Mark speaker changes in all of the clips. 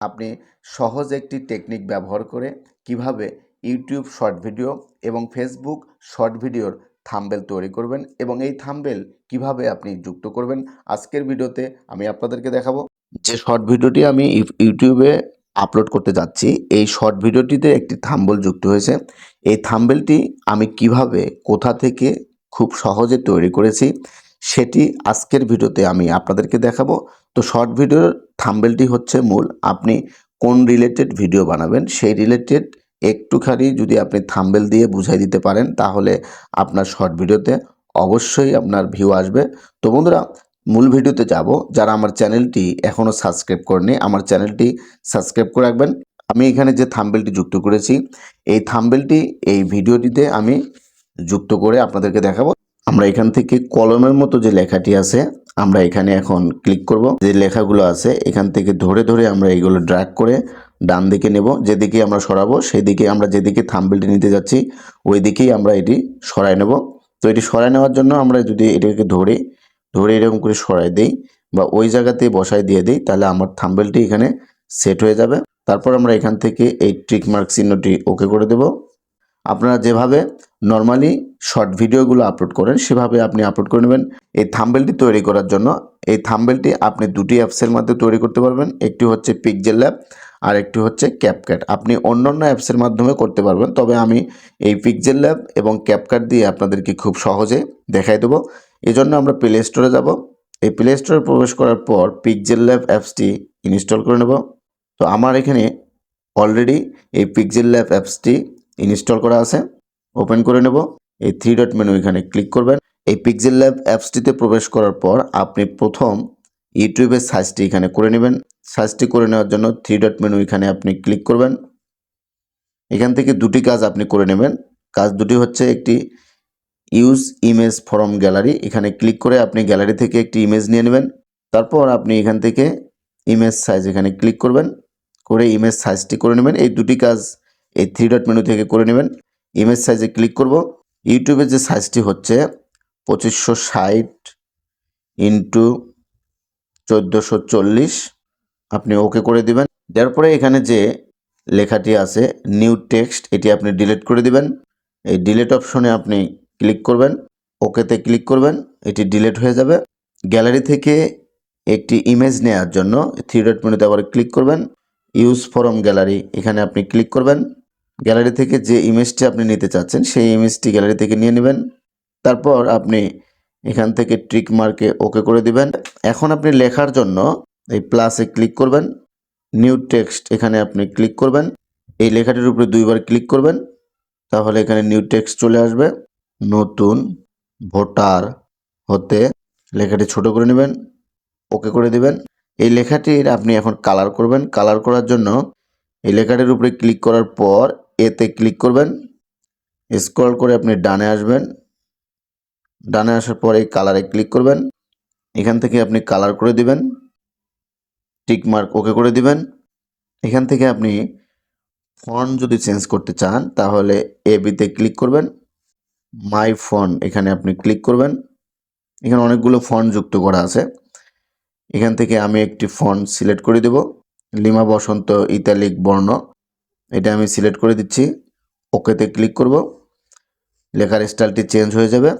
Speaker 1: আপনি সহজ একটি টেকনিক ব্যবহার করে কীভাবে ইউটিউব শর্ট ভিডিও এবং ফেসবুক শর্ট ভিডিওর থাম্বেল তৈরি করবেন এবং এই থাম্বেল কীভাবে আপনি যুক্ত করবেন, আজকের ভিডিওতে আমি আপনাদেরকে দেখাবো। যে শর্ট ভিডিওটি আমি ইউ- ইউটিউবে আপলোড করতে যাচ্ছি, এই শর্ট ভিডিওটিতে একটি থাম্বেল যুক্ত হয়েছে। এই থাম্বেলটি আমি কীভাবে, কোথা থেকে খুব সহজে তৈরি করেছি, সেটি আজকের ভিডিওতে আমি আপনাদেরকে দেখাবো। তো শর্ট ভিডিওর থাম্বেলটি হচ্ছে মূল। আপনি কোন রিলেটেড ভিডিও বানাবেন, সেই রিলেটেড একটুখানি যদি আপনি থাম্বেল দিয়ে বুঝাই দিতে পারেন, তাহলে আপনার শর্ট ভিডিওতে অবশ্যই আপনার ভিউ আসবে। তো বন্ধুরা, মূল ভিডিওতে যাব। যারা আমার চ্যানেলটি এখনও সাবস্ক্রাইব করেনি আমার চ্যানেলটি সাবস্ক্রাইব করে রাখবেন। আমি এখানে যে থাম্বেলটি যুক্ত করেছি, এই থাম্বেলটি এই ভিডিওটিতে আমি যুক্ত করে আপনাদেরকে দেখাবো। আমরা এখান থেকে কলমের মতো যে লেখাটি আছে, আমরা এখানে এখন ক্লিক করব। যে লেখাগুলো আছে, এখান থেকে ধরে ধরে আমরা এইগুলো ড্র্যাগ করে ডান দিকে নেব। যেদিকে আমরা সরাবো সেই দিকে আমরা যেদিকে থাম্বেলটি নিতে যাচ্ছি ওই দিকেই আমরা এটি সরাই নেব। তো এটি সরাই নেওয়ার জন্য আমরা যদি এটাকে ধরে ধরে এরকম করে সরাই দেই বা ওই জায়গাতে বসাই দিয়ে দিই, তাহলে আমার থাম্বেলটি এখানে সেট হয়ে যাবে। তারপর আমরা এখান থেকে এই ট্রিক মার্ক চিহ্নটি ওকে করে দেব। আপনারা যেভাবে নর্মালি শর্ট ভিডিওগুলো আপলোড করেন, সেভাবে আপনি আপলোড করে নেবেন। এই থাম্বেলটি তৈরি করার জন্য, এই থাম্বেলটি আপনি দুটি অ্যাপসের মধ্যে তৈরি করতে পারবেন, একটি হচ্ছে পিকজেল ল্যাব আর একটি হচ্ছে ক্যাপকাট আপনি অন্য অন্য অ্যাপসের মাধ্যমে করতে পারবেন, তবে আমি এই পিকজেল ল্যাব এবং ক্যাপকাট দিয়ে আপনাদেরকে খুব সহজে দেখাই দেবো। এই জন্য আমরা প্লে স্টোরে যাব। এই প্লে স্টোরে প্রবেশ করার পর পিকজেল ল্যাব অ্যাপসটি ইনস্টল করে নেব। তো আমার এখানে অলরেডি এই পিকজেল ল্যাব অ্যাপসটি ইনস্টল করা আছে। ওপেন করে নেব। এই থ্রি ডট মেনু এখানে ক্লিক করবেন। এই পিক্সেল ল্যাব অ্যাপসটিতে প্রবেশ করার পর আপনি প্রথম ইউটিউবের সাইজটি এখানে করে নেবেন। সাইজটি করে নেওয়ার জন্য থ্রি ডট মেনু এখানে আপনি ক্লিক করবেন। এখান থেকে দুটি কাজ আপনি করে নেবেন। কাজ দুটি হচ্ছে একটি ইউজ ইমেজ ফরম গ্যালারি এখানে ক্লিক করে আপনি গ্যালারি থেকে একটি ইমেজ নিয়ে নেবেন। তারপর আপনি এখান থেকে ইমেজ সাইজ এখানে ক্লিক করবেন। করে ইমেজ সাইজটি করে নেবেন। এই দুটি কাজ এই থ্রি ডট মেনু থেকে করে নেবেন। ইমেজ সাইজে ক্লিক করব। ইউটিউবের যে সাইজটি হচ্ছে পঁচিশশো ষাট ইন্টু চোদ্দোশো চল্লিশ, আপনি ওকে করে দিবেন। দেওয়ার পরে এখানে যে লেখাটি আছে নিউ টেক্সট এটি আপনি ডিলিট করে দিবেন। এই ডিলিট অপশনে আপনি ক্লিক করবেন ওকেতে ক্লিক করবেন, এটি ডিলিট হয়ে যাবে। গ্যালারি থেকে একটি ইমেজ নেওয়ার জন্য থ্রি ডট মেনুতে আবার ক্লিক করবেন। ইউজ ফরম গ্যালারি এখানে আপনি ক্লিক করবেন। গ্যালারি থেকে যে ইমেজটি আপনি নিতে চাচ্ছেন, সেই ইমেজটি গ্যালারি থেকে নিয়ে নেবেন। তারপর আপনি এখান থেকে ট্রিক মার্কে ওকে করে দিবেন। এখন আপনি লেখার জন্য এই প্লাসে ক্লিক করবেন। নিউ টেক্সট এখানে আপনি ক্লিক করবেন। এই লেখাটির উপরে দুইবার ক্লিক করবেন। তাহলে এখানে নিউ টেক্সট চলে আসবে। নতুন ভোটার হতে লেখাটি ছোট করে নেবেন ওকে করে দিবেন। এই লেখাটির আপনি এখন কালার করবেন। কালার করার জন্য এই লেখাটির উপরে ক্লিক করার পর এতে ক্লিক করবেন। স্ক্রল করে আপনি ডানে আসবেন। ডানে আসার পর এই কালারে ক্লিক করবেন। এখান থেকে আপনি কালার করে দিবেন। টিক মার্ক ওকে করে দিবেন। এখান থেকে আপনি ফন্ট যদি চেঞ্জ করতে চান, তাহলে এ বিতে ক্লিক করবেন। মাই ফোন এখানে আপনি ক্লিক করবেন। এখানে অনেকগুলো ফন্ট যুক্ত করা আছে। এখান থেকে আমি একটি ফন্ট সিলেক্ট করে দেব। লিমা বসন্ত ইতালিক বর্ণ। এটা আমি সিলেক্ট করে দিচ্ছি। ওকেতে ক্লিক করব। লেখার স্টাইলটি চেঞ্জ হয়ে যাবে।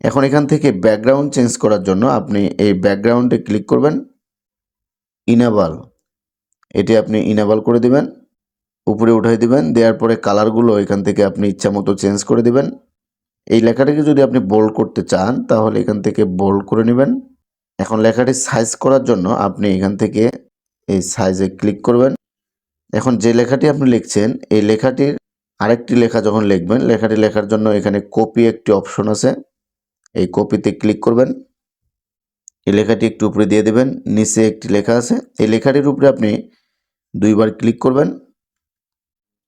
Speaker 1: এখন এখান থেকে ব্যাকগ্রাউন্ড চেঞ্জ করার জন্য আপনি এই ব্যাকগ্রাউন্ডে ক্লিক করবেন। ইনাবাল এটি আপনি ইনাবাল করে দিবেন। উপরে উঠাই দিবেন। দেওয়ার পরে কালারগুলো এখান থেকে আপনি ইচ্ছা মতো চেঞ্জ করে দিবেন। এই লেখাটিকে যদি আপনি বোল্ড করতে চান, তাহলে এখান থেকে বোল্ড করে নেবেন। এখন লেখাটি সাইজ করার জন্য আপনি এখান থেকে এই সাইজে ক্লিক করবেন। এখন যে লেখাটি আপনি লিখছেন, এই লেখাটির আরেকটি লেখা যখন লিখবেন, লেখাটি লেখার জন্য এখানে কপি একটি অপশন আছে। এই কপিতে ক্লিক করবেন। এই লেখাটি একটু উপরে দিয়ে দেবেন, নিচে একটি লেখা আছে। এই লেখাটির উপরে আপনি দুইবার ক্লিক করবেন।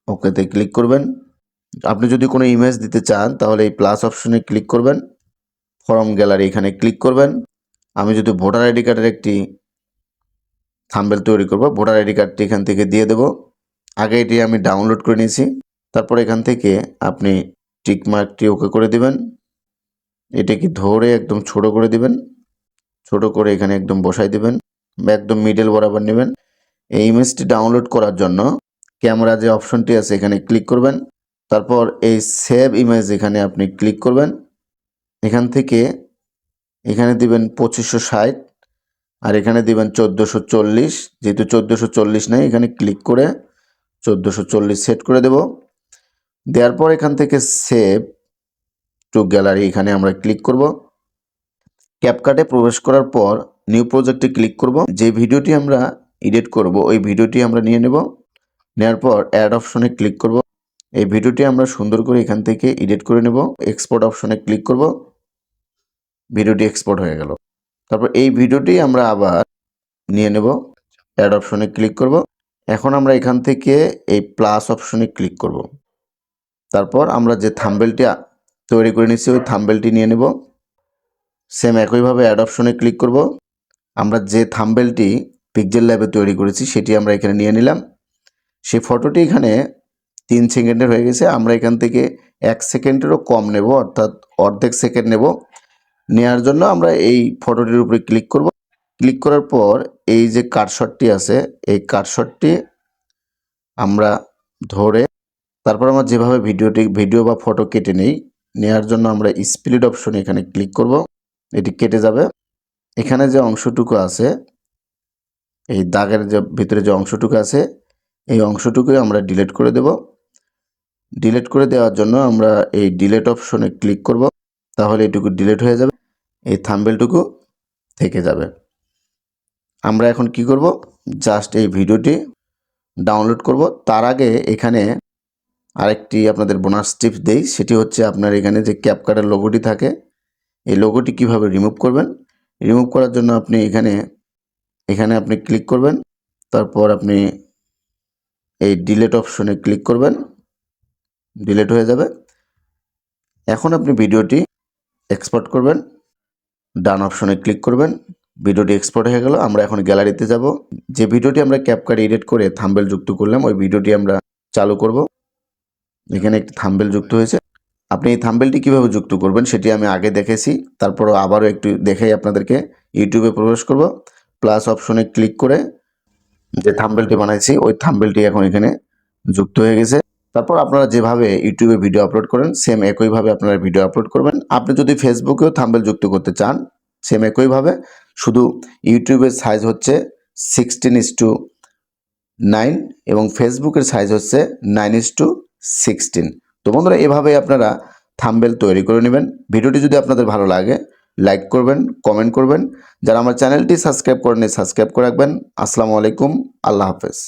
Speaker 1: ওকেতে ক্লিক করবেন। আপনি যদি কোনো ইমেজ দিতে চান, তাহলে এই প্লাস অপশনে ক্লিক করবেন। ফর্ম গ্যালারি এখানে ক্লিক করবেন। আমি যদি ভোটার আইডি কার্ডের একটি থাম্বেল তৈরি করব ভোটার আইডি কার্ডটি এখান থেকে দিয়ে দেব। আগে এটি আমি ডাউনলোড করে নিয়েছি। তারপর এখান থেকে আপনি টিক মার্কটি ওকে করে দিবেন। এটাকে ধরে একদম ছোট করে দিবেন। ছোট করে এখানে একদম বসাই দিবেন। একদম মিডল বরাবর নেবেন। এই ইমেজটি ডাউনলোড করার জন্য ক্যামেরা যে অপশনটি আছে এখানে ক্লিক করবেন। তারপর এই সেভ ইমেজ এখানে আপনি ক্লিক করবেন। এখান থেকে এখানে দিবেন পঁচিশশো ষাট আর এখানে দিবেন চোদ্দোশো চল্লিশ। যেহেতু চোদ্দোশো চল্লিশ নেই, এখানে ক্লিক করে চোদ্দোশো চল্লিশ সেট করে দেব। দেওয়ার পর এখান থেকে সেভ টু গ্যালারি এখানে আমরা ক্লিক করব। ক্যাপকাটে প্রবেশ করার পর নিউ প্রজেক্টে ক্লিক করব। যে ভিডিওটি আমরা এডিট করব, ওই ভিডিওটি আমরা নিয়ে নেব। নেওয়ার পর অ্যাড অপশনে ক্লিক করব। এই ভিডিওটি আমরা সুন্দর করে এখান থেকে এডিট করে নেব। এক্সপোর্ট অপশনে ক্লিক করব। ভিডিওটি এক্সপোর্ট হয়ে গেল। তারপর এই ভিডিওটি আমরা আবার নিয়ে নেব। অ্যাড অপশনে ক্লিক করব। এখন আমরা এখান থেকে এই প্লাস অপশনে ক্লিক করব। তারপর আমরা যে থাম্বেলটি তৈরি করে নিচ্ছি ওই থাম্বেলটি নিয়ে নেব। সেম একইভাবে অ্যাড অপশনে ক্লিক করব। আমরা যে থাম্বেলটি পিকজেল ল্যাবে তৈরি করেছি, সেটি আমরা এখানে নিয়ে নিলাম। সেই ফটোটি এখানে তিন সেকেন্ডের হয়ে গেছে। আমরা এখান থেকে এক সেকেন্ডেরও কম নেব, অর্থাৎ অর্ধেক সেকেন্ড নেব। নেওয়ার জন্য আমরা এই ফটোটির উপরে ক্লিক করব। ক্লিক করার পর এই যে কাটশটটি আছে, এই কাটশটটি আমরা ধরে তারপর আমরা যেভাবে ভিডিওটি, ভিডিও বা ফটো কেটে নেই নেওয়ার জন্য আমরা স্প্লিট অপশনে এখানে ক্লিক করব। এটি কেটে যাবে। এখানে যে অংশটুকু আছে, এই দাগের যে, ভিতরে যে অংশটুকু আছে, এই অংশটুকুই আমরা ডিলিট করে দেব। ডিলিট করে দেওয়ার জন্য আমরা এই ডিলেট অপশনে ক্লিক করব। তাহলে এটুকু ডিলিট হয়ে যাবে, এই থাম্বেলটুকু থেকে যাবে। আমরা এখন কি করব? জাস্ট এই ভিডিওটি ডাউনলোড করব। তার আগে এখানে আরেকটি আপনাদের বোনাস টিপস দেই। সেটি হচ্ছে আপনার এখানে যে ক্যাপকার্টের লোগোটি থাকে, এই লোগোটি কীভাবে রিমুভ করবেন? রিমুভ করার জন্য আপনি এখানে এখানে আপনি ক্লিক করবেন। তারপর আপনি এই ডিলেট অপশনে ক্লিক করবেন। ডিলেট হয়ে যাবে। এখন আপনি ভিডিওটি এক্সপোর্ট করবেন। ডান অপশনে ক্লিক করবেন। ভিডিওটি এক্সপোর্ট হয়ে গেল, আমরা এখন গ্যালারিতে যাব। যে ভিডিওটি আমরা ক্যাপকার্ড এডিট করে থাম্বেল যুক্ত করলাম, ওই ভিডিওটি আমরা চালু করব। এখানে একটি থাম্বেল যুক্ত হয়েছে। আপনি এই থাম্বেলটি কীভাবে যুক্ত করবেন সেটি আমি আগে দেখেছি, তারপরও আবারও একটু দেখেই আপনাদেরকে। ইউটিউবে প্রবেশ করব প্লাস অপশনে ক্লিক করে যে থাম্বেলটি বানাইছি, ওই থাম্বেলটি এখন এখানে যুক্ত হয়ে গেছে। তারপর আপনারা যেভাবে ইউটিউবে ভিডিও আপলোড করেন সেম একইভাবে আপনারা ভিডিও আপলোড করবেন। আপনি যদি ফেসবুকেও থাম্বেল যুক্ত করতে চান সেম একইভাবে শুধু ইউটিউবের সাইজ হচ্ছে সিক্সটিন ইস টু নাইন এবং ফেসবুকের সাইজ হচ্ছে নাইন ইস টু সিক্সটিন তো বন্ধুরা এভাবে আপনারা থাম্বেল তৈরি করে নেবেন। ভিডিওটি যদি আপনাদের ভালো লাগে লাইক করবেন কমেন্ট করবেন। যারা আমার চ্যানেলটি সাবস্ক্রাইব করেনি সাবস্ক্রাইব করে রাখবেন। আসসালামু আলাইকুম, আল্লাহ হাফেজ।